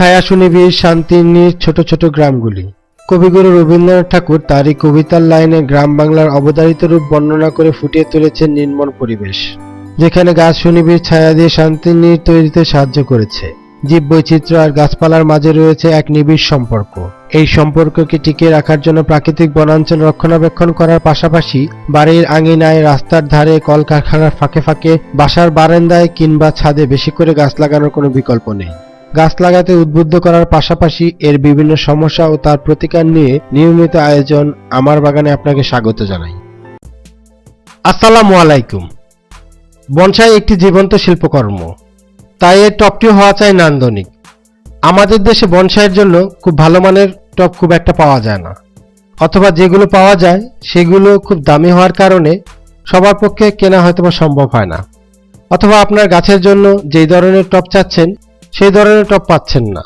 ছায়া সুনিবিড় শান্তির নীড় ছোট ছোট গ্রামগুলি। কবিগুরু রবীন্দ্রনাথ ঠাকুর তারই কবিতার লাইনে গ্রাম বাংলার অবতারিত রূপ বর্ণনা করে ফুটিয়ে তুলেছেন নির্মল পরিবেশ, যেখানে গাছ সুনিবিড় ছায়া দিয়ে শান্তির নীড় তৈরিতে সাহায্য করেছে। জীব বৈচিত্র্য আর গাছপালার মাঝে রয়েছে এক নিবিড় সম্পর্ক। এই সম্পর্ককে টিকিয়ে রাখার জন্য প্রাকৃতিক বনাঞ্চল রক্ষণাবেক্ষণ করার পাশাপাশি বাড়ির আঙিনায় রাস্তার ধারে কলকারখানার ফাঁকে ফাঁকে বাসার বারান্দায় কিংবা ছাদে বেশি করে গাছ লাগানোর কোনো বিকল্প নেই। গাছ লাগাতে উদ্বুদ্ধ করার পাশাপাশি এর বিভিন্ন সমস্যা ও তার প্রতিকার নিয়ে নিয়মিত আয়োজন আমার বাগানে আপনাকে স্বাগত জানাই। আসসালামু আলাইকুম। বনসাই একটি জীবন্ত শিল্পকর্ম। তাই এর টপটি হওয়া চাই নান্দনিক। আমাদের দেশে বনসাইয়ের জন্য খুব ভালো মানের টপ খুব একটা পাওয়া যায় না। অথবা যেগুলো পাওয়া যায়, সেগুলো খুব দামি হওয়ার কারণে সবার পক্ষে কেনা হয়তো সম্ভব হয় না। অথবা আপনার গাছের জন্য যেই ধরনের টপ চাচ্ছেন সেই ধরনের টপ পাচ্ছেন না।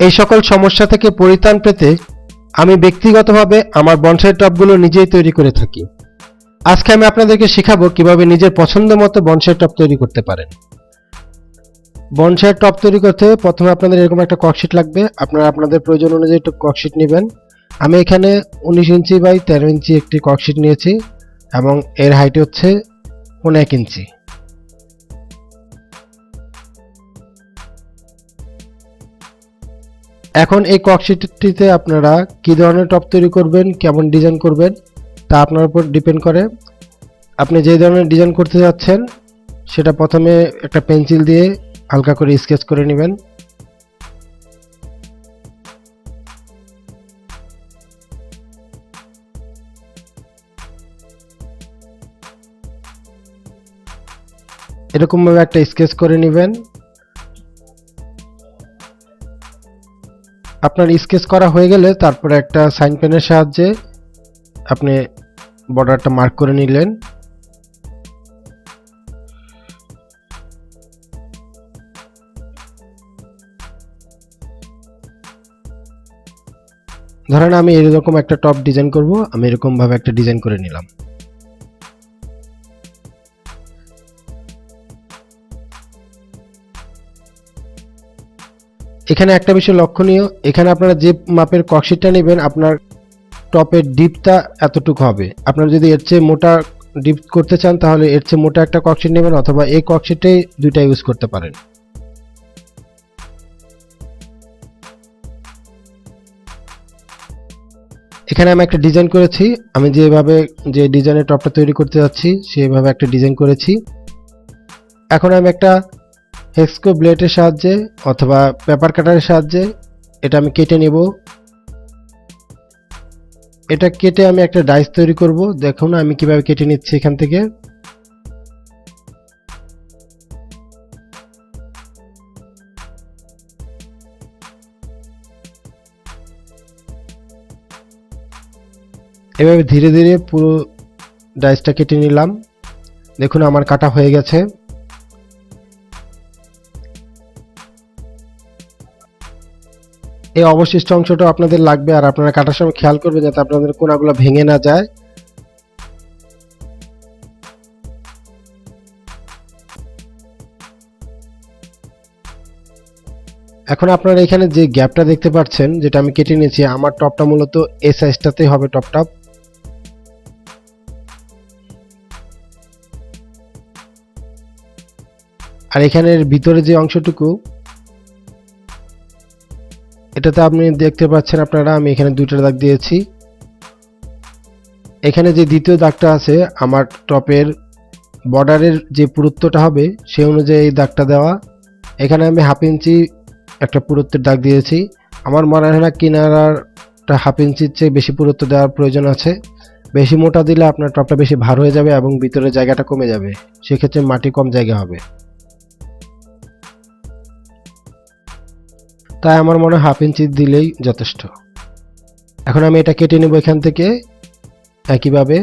এই সকল সমস্যা থেকে পরিত্রাণ পেতে আমি ব্যক্তিগতভাবে আমার বনসাই টপগুলো নিজেই তৈরি করে থাকি। আজকে আমি আপনাদেরকে শেখাবো কীভাবে নিজের পছন্দ মতো বনসাই টপ তৈরি করতে পারেন। বনসাই টপ তৈরি করতে প্রথমে আপনাদের এরকম একটা ককশিট লাগবে। আপনারা আপনাদের প্রয়োজন অনুযায়ী একটু ককশিট নেবেন। আমি এখানে উনিশ ইঞ্চি বাই তেরো ইঞ্চি একটি ককশিট নিয়েছি এবং এর হাইট হচ্ছে পনেরো এক ইঞ্চি। এখন এই ককশিটটিতে আপনারা কি ধরনের টপ তৈরি করবেন, কেমন ডিজাইন করবেন, তা আপনার উপর ডিপেন্ড করে। আপনি যে ধরনের ডিজাইন করতে যাচ্ছেন, সেটা প্রথমে একটা পেন্সিল দিয়ে হালকা করে স্কেচ করে নেবেন। এরকমভাবে একটা স্কেচ করে নেবেন। আপনার স্কেচ করা হয়ে গেলে তারপরে একটা সাইন পেনের সাহায্যে আপনি বর্ডারটা মার্ক করে নিলেন। ধরেন আমি এরকম একটা টপ ডিজাইন করব, আমি এরকম ভাবে একটা ডিজাইন করে নিলাম। এখানে একটা বিষয় লক্ষণীয়, এখানে আপনারা যে মাপের ককশিটটা নেবেন, আপনার টপের ডিপটা এতটুকু হবে। আপনারা যদি এর চেয়ে মোটা ডিপ করতে চান, তাহলে এর চেয়ে মোটা একটা ককশিট নেবেন অথবা এই ককশিটেই দুইটা ইউজ করতে পারেন। এখানে আমি একটা ডিজাইন করেছি। আমি যেভাবে যে ডিজাইনের টপটা তৈরি করতে যাচ্ছি, সেভাবে একটা ডিজাইন করেছি। এখন আমি একটা হেক্সকো ব্লেডের সাহায্যে অথবা পেপার কাটারের সাহায্যে এটা আমি কেটে নেব। এটা কেটে আমি একটা ডাইস তৈরি করব। দেখুন, আমি কীভাবে কেটে নিচ্ছি এখান থেকে। এভাবে ধীরে ধীরে পুরো ডাইসটা কেটে নিলাম। দেখুন, আমার কাটা হয়ে গেছে। এই অবশিষ্ট অংশটা আপনাদের লাগবে আর আপনারা কাটার সময় খেয়াল করবে যাতে আপনাদের কোনাগুলো ভেঙে না যায়। এখন আপনারা এখানে যে গ্যাপটা দেখতে পাচ্ছেন, যেটা আমি কেটে নিয়েছি, আমার টপটা মূলত এই সাইজটাতেই হবে টপটা। আর এখানের ভিতরে যে অংশটুকু এটাতে আপনি দেখতে পাচ্ছেন আপনারা, আমি এখানে দুইটা দাগ দিয়েছি। এখানে যে দ্বিতীয় দাগটা আছে, আমার টপের বর্ডারের যে পুরুত্বটা হবে সেই অনুযায়ী এই দাগটা দেওয়া। এখানে আমি হাফ ইঞ্চি একটা পুরুত্বের দাগ দিয়েছি। আমার মনে হয় না কিনারাটা হাফ ইঞ্চির চেয়ে বেশি পুরুত্ব দেওয়ার প্রয়োজন আছে। বেশি মোটা দিলে আপনার টপটা বেশি ভার হয়ে যাবে এবং ভিতরে জায়গাটা কমে যাবে। সেক্ষেত্রে মাটি কম জায়গা হবে। তাই আমার মনে হাফ ইঞ্চি দিলেই যথেষ্ট। এখন আমি এটা কেটে নেব এখান থেকে। একইভাবে।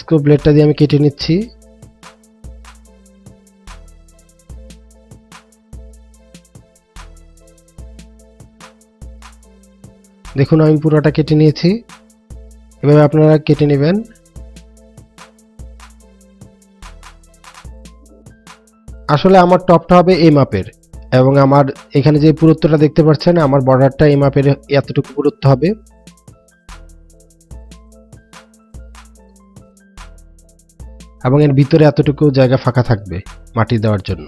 স্ক্রু ব্লেডটা দিয়ে আমি কেটে নিচ্ছি। দেখুন, আমি পুরোটা কেটে নিয়েছি। এভাবে আপনারা কেটে নেবেন। আসলে আমার টপটা হবে এই মাপের এবং আমার এখানে যে পুরুত্বটা দেখতে পাচ্ছেন, আমার বর্ডারটা এই মাপের এতটুকু পুরুত্ব হবে। এবং এর ভিতরে এতটুকু জায়গা ফাঁকা থাকবে মাটি দেওয়ার জন্য।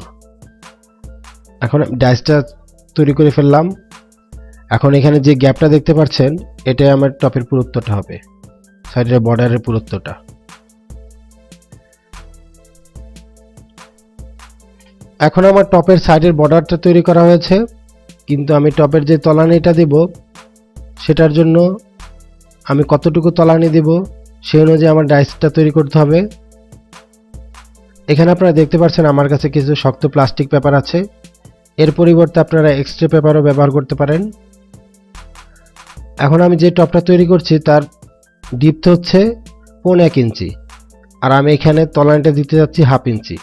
এখন ডাইসটা তৈরি করে ফেললাম। এখন এখানে যে গ্যাপটা দেখতে পাচ্ছেন, এটাই আমার টপের পুরুত্বটা হবে। সাইডের বর্ডারের পুরুত্বটা। এখন আমার টপের সাইডের বর্ডারটা তৈরি করা হয়েছে, কিন্তু আমি টপের যে তলানিটা দিব, সেটার জন্য আমি কতটুকু তলানি দিব সেই অনুযায়ী আমার ডাইসটা তৈরি করতে হবে। এখানে আপনারা দেখতে পাচ্ছেন আমার কাছে কিছু শক্ত প্লাস্টিক পেপার আছে। এর পরিবর্তে আপনারা এক্সট্রা পেপারও ব্যবহার করতে পারেন। এখন আমি যে টপটা তৈরি করছি, তার ডিপথ হচ্ছে পৌনে এক ইঞ্চি, আর আমি এখানে তলানিটা দিতে যাচ্ছি হাফ ইঞ্চি।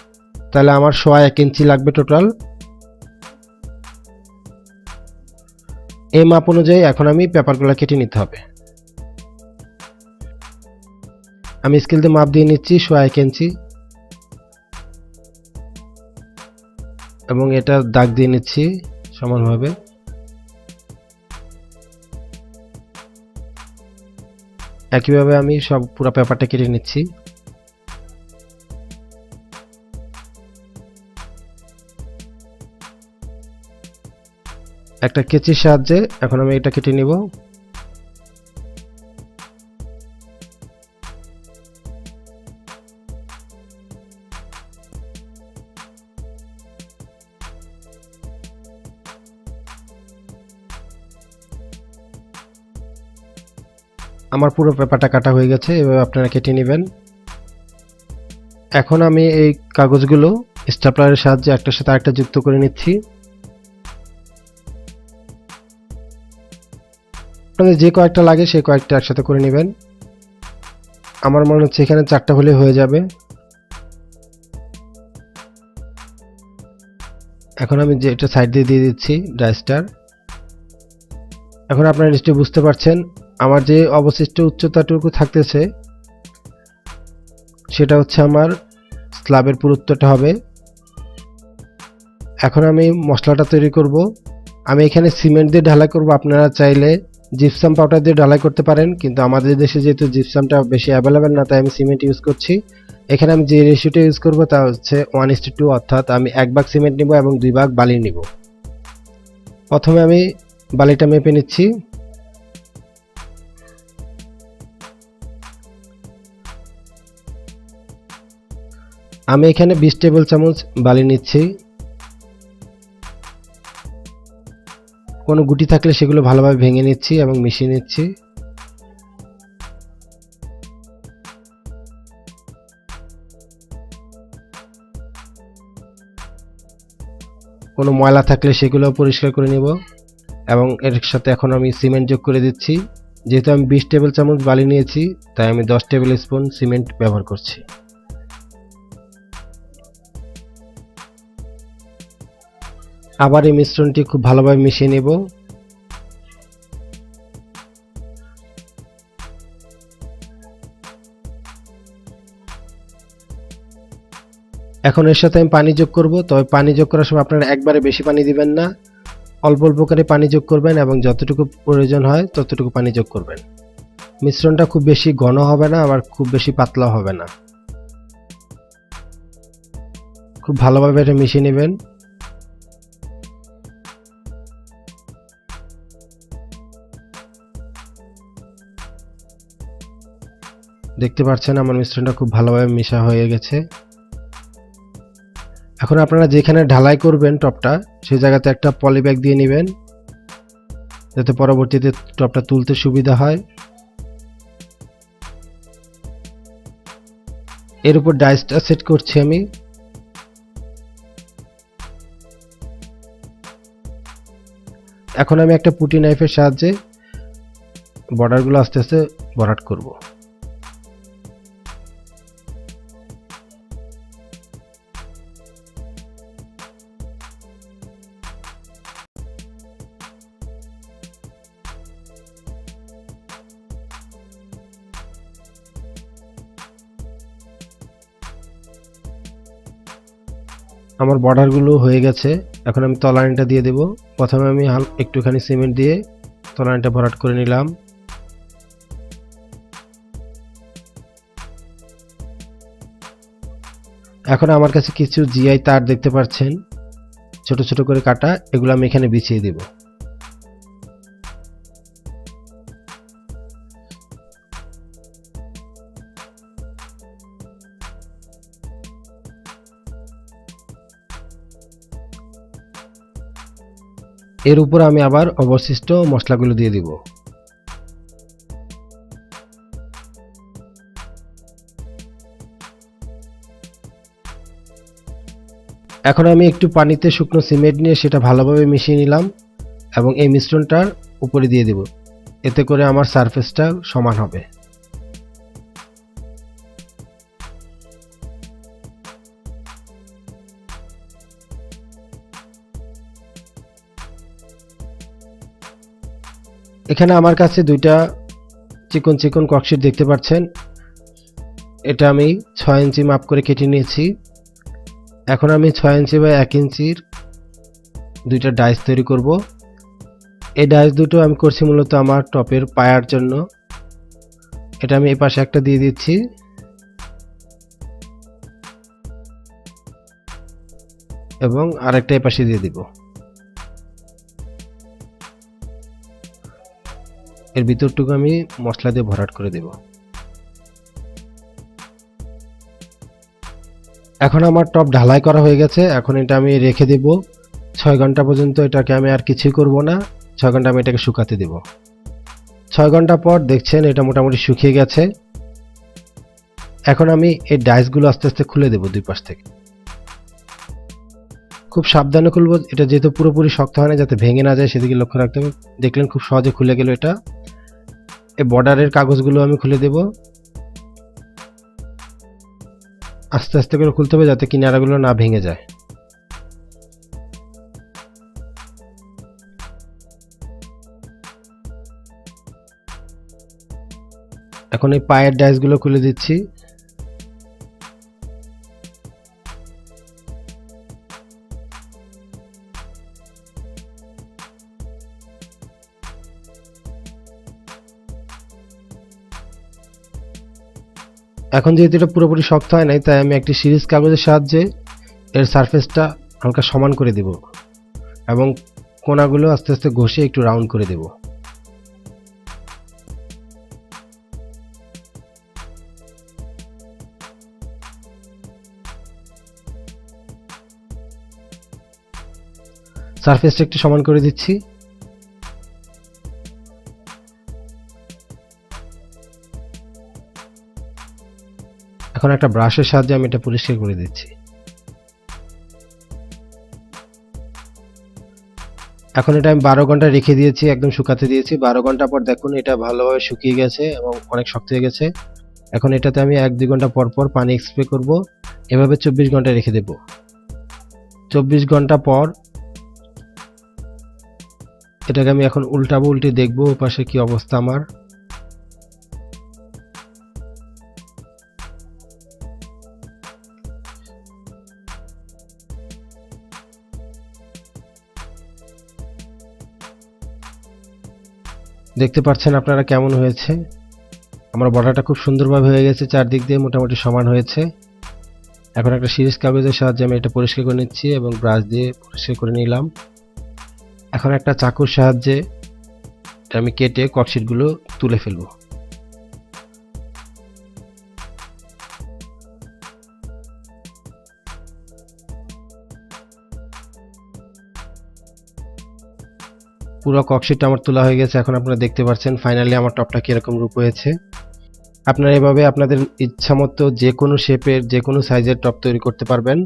তাহলে আমার সোয়া এক ইঞ্চি লাগবে টোটাল এই মাপ অনুযায়ী এখন আমি পেপারগুলো কেটে নিতে হবে। আমি স্কেল দিয়ে মাপ দিয়ে নিচ্ছি, সোয়া এক ইঞ্চি। এবং এটা দাগ দিয়ে নিচ্ছি সমানভাবে। একইভাবে আমি সব পুরো পেপারটা কেটে নিচ্ছি। একটা কেচির সাহায্যে এখন আমি এটা কেটে নিব। আমার পুরো পেপারটা কাটা হয়ে গেছে, এভাবে আপনারা কেটে নেবেন। এখন আমি এই কাগজগুলো স্টাপলারের সাহায্যে একটার সাথে আরেকটা যুক্ত করে নিচ্ছি। আপনাদের যে কয়েকটা লাগে সেই কয়েকটা একসাথে করে নেবেন। আমার মনে হচ্ছে এখানে চারটা হলে হয়ে যাবে। এখন আমি যে এটা সাইড দিয়ে দিয়ে দিচ্ছি ডাইস্টার। এখন আপনারা নিশ্চয়ই বুঝতে পারছেন, আমার যে অবশিষ্ট উচ্চতাটুকু থাকতেছে, সেটা হচ্ছে আমার স্ল্যাবের পুরুত্বটা হবে। এখন আমি মশলাটা তৈরি করব। আমি এখানে সিমেন্ট দিয়ে ঢালাই করব, আপনারা চাইলে জিপসাম পাউডার দিয়ে ঢালাই করতে পারেন, কিন্তু আমাদের দেশে যেহেতু জিপসামটা বেশি অ্যাভেলেবেল না, তাই আমি সিমেন্ট ইউজ করছি। এখানে আমি যে রেশিওটা ইউজ করব তা হচ্ছে ওয়ান ইস টু অর্থাৎ আমি এক ভাগ সিমেন্ট নিব এবং দুই ভাগ বালি নিব। প্রথমে আমি বালিটা মেপে নিচ্ছি। আমি এখানে বিশ টেবিল চামচ বালি নিচ্ছি। কোনো গুটি থাকলে সেগুলো ভালোভাবে ভেঙে নিচ্ছি এবং মিশিয়ে নিচ্ছি। কোনো ময়লা থাকলে সেগুলো পরিষ্কার করে নিব এবং এর সাথে এখন আমি সিমেন্ট যোগ করে দিচ্ছি। যেহেতু আমি বিশ টেবিল চামচ বালি নিয়েছি, তাই আমি দশ টেবিল স্পুন সিমেন্ট ব্যবহার করছি। আবার এই মিশ্রণটি খুব ভালোভাবে মিশিয়ে নেব। এখন এর সাথে আমি পানি যোগ করব। তবে পানি যোগ করার সময় আপনারা একবারে বেশি পানি দিবেন না। অল্প অল্প করে পানি যোগ করবেন এবং যতটুকু প্রয়োজন হয় ততটুকু পানি যোগ করবেন। মিশ্রণটা খুব বেশি ঘন হবে না, আবার খুব বেশি পাতলা হবে না। খুব ভালোভাবে এটা মিশিয়ে নেবেন। দেখতে পাচ্ছেন আমার মিশ্রণটা খুব ভালোভাবে মিশা হয়ে গেছে। এখন আপনারা যেখানে ঢালাই করবেন টপটা সেই জায়গাতে একটা পলি ব্যাগ দিয়ে নেবেন, যাতে পরবর্তীতে টপটা তুলতে সুবিধা হয়। এর উপর ডাইসটা সেট করছি আমি। এখন আমি একটা পুটি নাইফের সাহায্যে বর্ডারগুলো আস্তে আস্তে বরাট করব। আমার বর্ডারগুলো হয়ে গেছে। এখন আমি তলানিটা দিয়ে দেব। প্রথমে আমি একটুখানি সিমেন্ট দিয়ে তলানিটা ভরাট করে নিলাম। এখন আমার কাছে কিছু জিআই তার দেখতে পাচ্ছেন। ছোট ছোট করে কাটা, এগুলো আমি এখানে বিছিয়ে দেব। এর উপর আমি আবার অবশিষ্ট মশলাগুলো দিয়ে দিব। এখন আমি একটু পানিতে শুকনো সিমেন্ট নিয়ে সেটা ভালোভাবে মিশিয়ে নিলাম এবং এই মিশ্রণটার উপরে দিয়ে দেব। এতে করে আমার সারফেসটা সমান হবে। এখানে আমার কাছে দুইটা চিকন চিকন ককশিট দেখতে পাচ্ছেন। এটা আমি ছয় ইঞ্চি মাপ করে কেটে নিয়েছি। এখন আমি ছয় ইঞ্চি বা এক ইঞ্চির দুইটা ডাইস তৈরি করব। এই ডাইস দুটো আমি করছি মূলত আমার টপের পায়ার জন্য। এটা আমি এই পাশে একটা দিয়ে দিচ্ছি। এবং আরেকটা এই পাশে দিয়ে দিব। এর ভিতরটুকু আমি মশলা দিয়ে ভরাট করে দেব। এখন আমার টপ ঢালাই করা হয়ে গেছে। এখন এটা আমি রেখে দেব। ছয় ঘণ্টা পর্যন্ত এটাকে আমি আর কিছুই করব না। ছয় ঘণ্টা আমি এটাকে শুকাতে দেব। ছয় ঘণ্টা পর দেখছেন এটা মোটামুটি শুকিয়ে গেছে। এখন আমি এই ডাইসগুলো আস্তে আস্তে খুলে দেব দুই পাশ থেকে। খুব সাবধানে খুলবো, এটা যেহেতু পুরোপুরি শক্ত হয় না, যাতে ভেঙে না যায়, সেদিকে লক্ষ্য রাখতে হবে। দেখলেন খুব সহজে খুলে গেল এটা। এই বর্ডারের কাগজগুলো আমি খুলে দেব। আস্তে আস্তে করে খুলতে হবে, যাতে কিনারাগুলো না ভেঙে যায়। এখন এই পায়ের ডাইসগুলো খুলে দিচ্ছি। এখন যেহেতু এটা পুরোপুরি শক্ত হয় নাই, তাই আমি একটি সিরিজ কাগজের সাহায্যে এর সারফেসটা হালকা সমান করে দেব এবং কোনাগুলো আস্তে আস্তে ঘষে একটু রাউন্ড করে দেব। সারফেসটা একটু সমান করে দিচ্ছি। এখন একটা ব্রাশের সাহায্যে আমি এটা পরিষ্কার করে দিচ্ছি। এখন এটা আমি বারো ঘণ্টা রেখে দিয়েছি, একদম শুকাতে দিয়েছি। বারো ঘণ্টা পর দেখুন, এটা ভালোভাবে শুকিয়ে গেছে এবং অনেক শক্ত হয়ে গেছে। এখন এটাতে আমি এক দুই ঘণ্টা পর পর পানি স্প্রে করব। এভাবে চব্বিশ ঘণ্টা রেখে দেব। চব্বিশ ঘণ্টা পর এটাকে আমি এখন উল্টাবো, উল্টে দেখব ও পাশে কি অবস্থা আমার। দেখতে পাচ্ছেন আপনারা কেমন হয়েছে? আমার বর্ডারটা খুব সুন্দরভাবে হয়ে গেছে, চারদিক দিয়ে মোটামুটি সমান হয়েছে। এখন একটা সিরিজ কাগজের সাহায্যে আমি এটা পরিষ্কার করে নিচ্ছি এবং ব্রাশ দিয়ে পরিষ্কার করে নিলাম। এখন একটা চাকুর সাহায্যে আমি কেটে ককশিটগুলো তুলে ফেলব। পুরো ককশিটটা আমার তোলা হয়ে গেছে, এখন আপনারা দেখতে পাচ্ছেন ফাইনালি আমার টপটা কীরকম রূপ হয়েছে। আপনারা এভাবে আপনাদের ইচ্ছা মতো যে কোনো শেপের যে কোনো সাইজের টপ তৈরি করতে পারবেন।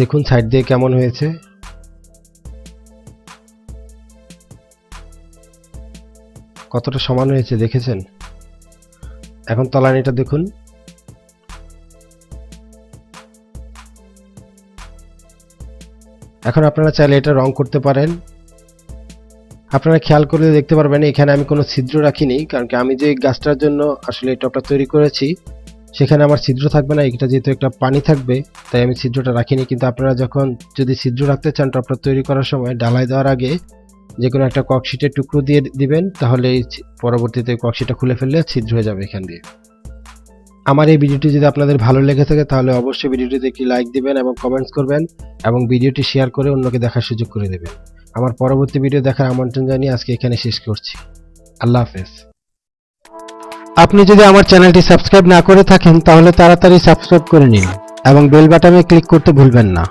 দেখুন সাইড দিয়ে কেমন হয়েছে। কতটা সমান হয়েছে, দেখেছেন? এখন তলানিটা দেখুন। এখন আপনারা চাইলে এটা রং করতে পারেন। আপনারা খেয়াল করে দেখতে পারবেন, এখানে আমি কোনো ছিদ্র রাখিনি, কারণ কি আমি যে গাছটার জন্য আসলে এই টবটা তৈরি করেছি, সেখানে আমার ছিদ্র থাকবে না, এটা যেহেতু একটা পানি থাকবে, তাই আমি ছিদ্রটা রাখিনি। কিন্তু আপনারা যখন যদি ছিদ্র রাখতে চান টবটা তৈরি করার সময় ডালাই দেওয়ার আগে যে কোনো একটা ককশিটের টুকরো দিয়ে দিবেন, তাহলে পরবর্তীতে ককশিটটা খুলে ফেললে ছিদ্র হয়ে যাবে এখান দিয়ে। আমার এই ভিডিওটি যদি আপনাদের ভালো লেগে থাকে, তাহলে অবশ্যই ভিডিওটিতে একটি লাইক দিবেন এবং কমেন্টস করবেন এবং ভিডিওটি শেয়ার করে অন্যকে দেখার সুযোগ করে দেবেন। আমার পরবর্তী ভিডিও দেখার আমন্ত্রণ জানিয়ে আজকে এখানে শেষ করছি। আল্লাহ হাফেজ। আপনি যদি আমার চ্যানেলটি সাবস্ক্রাইব না করে থাকেন, তাহলে তাড়াতাড়ি সাবস্ক্রাইব করে নিন এবং বেল বাটনে ক্লিক করতে ভুলবেন না।